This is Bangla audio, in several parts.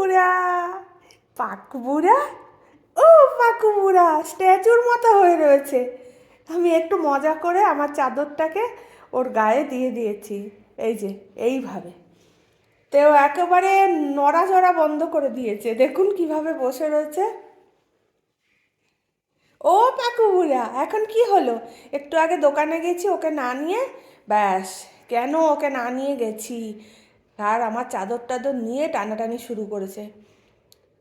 বুড়া পাকু বুড়া ও পাকু বুড়া স্ট্যাচুর মতো হয়ে রয়েছে। আমি একটু মজা করে আমার চাদরটাকে ওর গায়ে দিয়ে দিয়েছি। এই যে, এইভাবে। তেও একেবারে নড়াচড়া বন্ধ করে দিয়েছে। দেখুন কীভাবে বসে রয়েছে। ও পাকু বুড়া এখন কি হলো? একটু আগে দোকানে গেছি, ওকে না নিয়ে? ব্যাস, কেন ওকে না নিয়ে গেছি? আর আমার চাদর টাদর নিয়ে টানাটানি শুরু করেছে।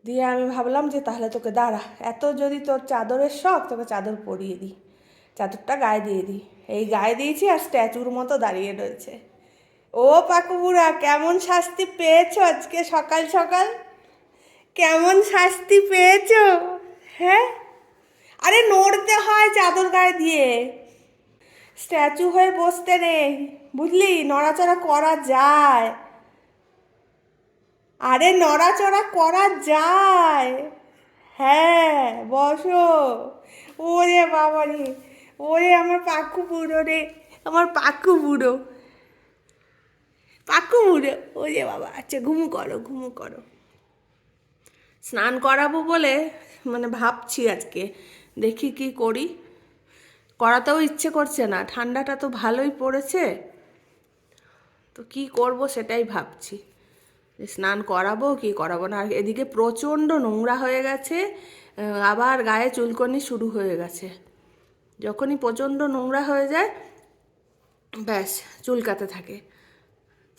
দিয়ে আমি ভাবলাম যে তাহলে তোকে দাঁড়া, এত যদি তোর চাদরের শখ, তোকে চাদর পরিয়ে দিই, চাদরটা গায়ে দিয়ে দিই। এই গায়ে দিয়েছি আর স্ট্যাচুর মতো দাঁড়িয়ে রয়েছে। ও পাকু বুড়া কেমন শাস্তি পেয়েছ আজকে সকাল সকাল? কেমন শাস্তি পেয়েছ? হ্যাঁ? আরে নড়তে হয় চাদর গায়ে দিয়ে। স্ট্যাচু হয়ে বসতে নেই, বুঝলি? নড়াচড়া করা যায়। আরে নড়াচড়া করা যায়। হ্যাঁ বসো। ওরে বাবা রে ওরে আমার পাকু বুড়ো রে, আমার পাকু বুড়ো। পাকু বুড়ো, ওরে বাবা আচ্ছা ঘুমু করো ঘুমু করো। স্নান করাবো বলে মানে ভাবছি আজকে, দেখি কি করি। করাতেও ইচ্ছে করছে না, ঠান্ডাটা তো ভালোই পড়েছে। তো কি করব সেটাই ভাবছি। স্নান করাবো, কি করাবো না? আর এদিকে প্রচণ্ড নোংরা হয়ে গেছে আবার গায়ে চুলকনি শুরু হয়ে গেছে। যখনই প্রচণ্ড নোংরা হয়ে যায়, ব্যাস, চুলকাতে থাকে।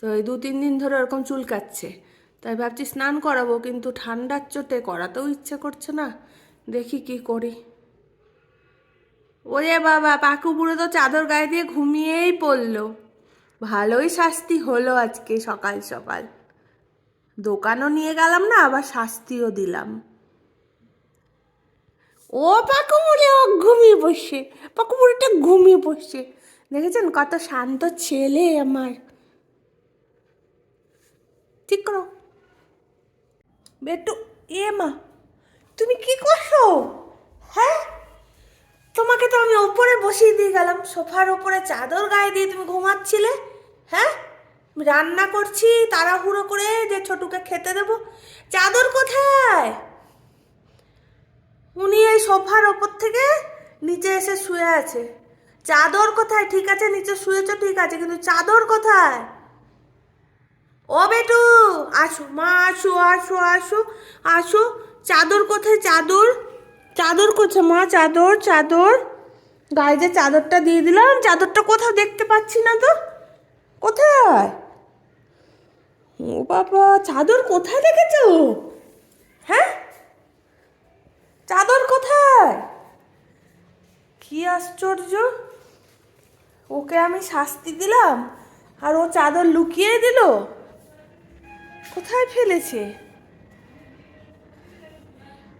তো এই দু তিন দিন ধরে ওরকম চুলকাচ্ছে। তাই ভাবছি স্নান করাবো, কিন্তু ঠান্ডার চোটে করাতেও ইচ্ছে করছে না। দেখি কি করি। ওরে বাবা, পাকু বুড়ো তো চাদর গায়ে দিয়ে ঘুমিয়েই পড়ল। ভালোই শাস্তি হলো আজকে সকাল সকাল। দোকানও নিয়ে গেলাম না, আবার শাস্তিও দিলাম। ও পাকু বুড়ি ও ঘুমিয়ে বসে পাকু বুড়িটা ঘুমিয়ে বসছে দেখেছেন কত শান্ত ছেলে আমার। ঠিক করো। বেটু, এ মা, তুমি কি করছ? হ্যাঁ? তোমাকে তো আমি ওপরে বসিয়ে দিয়ে গেলাম, সোফার ওপরে চাদর গায়ে দিয়ে তুমি ঘুমাচ্ছিলে। হ্যাঁ? রান্না করছি, তাড়াহুড়ো করে যে ছোটুকে খেতে দেবো। চাদর কোথায়? উনি এই সোফার ওপর থেকে নিচে এসে শুয়ে আছে। চাদর কোথায়? ঠিক আছে, নিচে শুয়েছো, ঠিক আছে, কিন্তু চাদর কোথায়? ও বেটু, আসো, মা, আসো আসো আসো আসো। চাদর কোথায়? চাদর চাদর কোথায়? মা, চাদর চাদর। গায়ে যে চাদরটা দিয়ে দিলাম, চাদরটা কোথাও দেখতে পাচ্ছি না তো। কোথায়? ও বাবা, চাদর কোথায় দেখেছ? হ্যাঁ? চাদর কোথায়? কি আশ্চর্য! ওকে আমি শাস্তি দিলাম আর ও চাদর লুকিয়ে দিল। কোথায় ফেলেছে?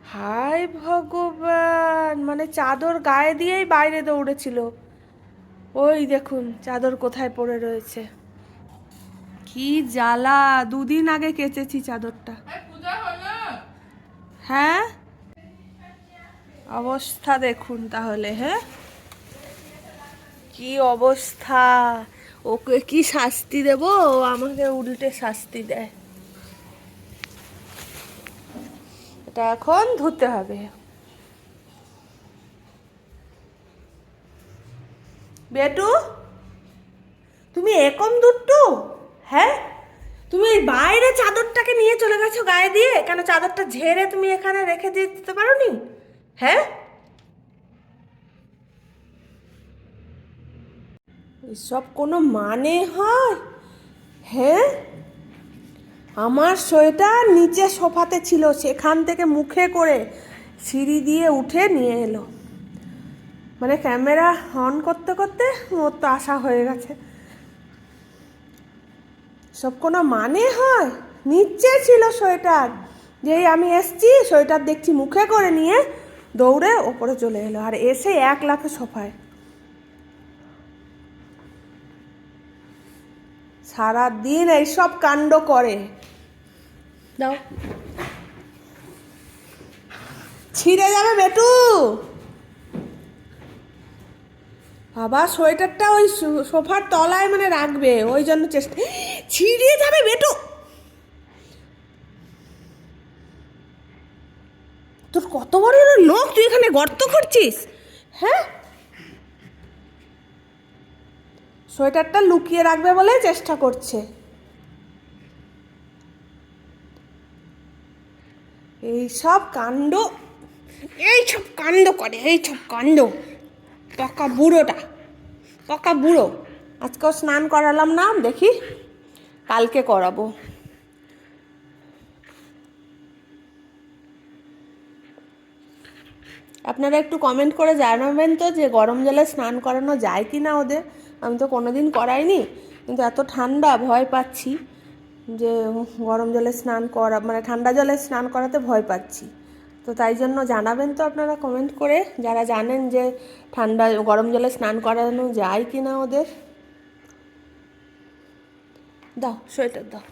হায় ভগবান! মানে চাদর গায়ে দিয়েই বাইরে দৌড়েছিল। ওই দেখুন, চাদর কোথায় পড়ে রয়েছে। কি জ্বালা দুদিন আগে কেচেছি চাদরটা। হ্যাঁ অবস্থা দেখুন তাহলে হ্যাঁ? কি অবস্থা? ওকে কি শাস্তি দেব? ও আমাকে উল্টে শাস্তি দেয়। এটা এখন ধুতে হবে। বেটু তুমি একম দুট্টু হ্যাঁ? তুমি বাইরে চাদরটাকে নিয়ে চলে গেছো গায়ে দিয়ে? কেন চাদরটা ঝেড়ে তুমি এখানে রেখে দিয়ে দিতে পারো নি হ্যাঁ? এসব কোনো মানে হয়? হ্যাঁ? আমার সোয়েটার নিচে সোফাতে ছিল, সেখান থেকে মুখে করে সিঁড়ি দিয়ে উঠে নিয়ে এলো। মানে ক্যামেরা অন করতে করতে ওর তো আশা হয়ে গেছে। সব কোনো মানে হয়? নিচে ছিল সোয়েটার। যেই আমি এসছি, সোয়েটার দেখছি মুখে করে নিয়ে দৌড়ে ওপরে চলে এলো আর এসে এক লাফে সোফায়। সারাদিন এইসব কাণ্ড করে। দাও। ছিঁড়ে যাবে বেটু! বাবা, সোয়েটারটা ওই সোফার তলায় মানে রাখবে, ওই জন্য চেষ্টা ছিঁড়ে যাবে বেটু। তোর কত বড় লোক, তুই এখানে গর্ত করছিস হ্যাঁ? সোয়েটারটা লুকিয়ে রাখবে বলে চেষ্টা করছে। এই সব কাণ্ড, এই সব কাণ্ড করে, এই সব কাণ্ড। পাকা বুড়োটা, পাকা বুড়ো। আজকেও স্নান করালাম না, দেখি কালকে করাবো। আপনারা একটু কমেন্ট করে জানাবেন তো যে গরম জলে স্নান করানো যায় কি না ওদের। আমি তো কোনোদিন করাইনি, কিন্তু এত ঠান্ডা ভয় পাচ্ছি যে গরম জলে স্নান করা মানে ঠান্ডা জলে স্নান করাতে ভয় পাচ্ছি। তো তাই জন্য জানাবেন তো আপনারা কমেন্ট করে, যারা জানেন যে ঠান্ডা, গরম জলে স্নান করানো যায় কি না ওদের। দাও, সোয়েটার দাও।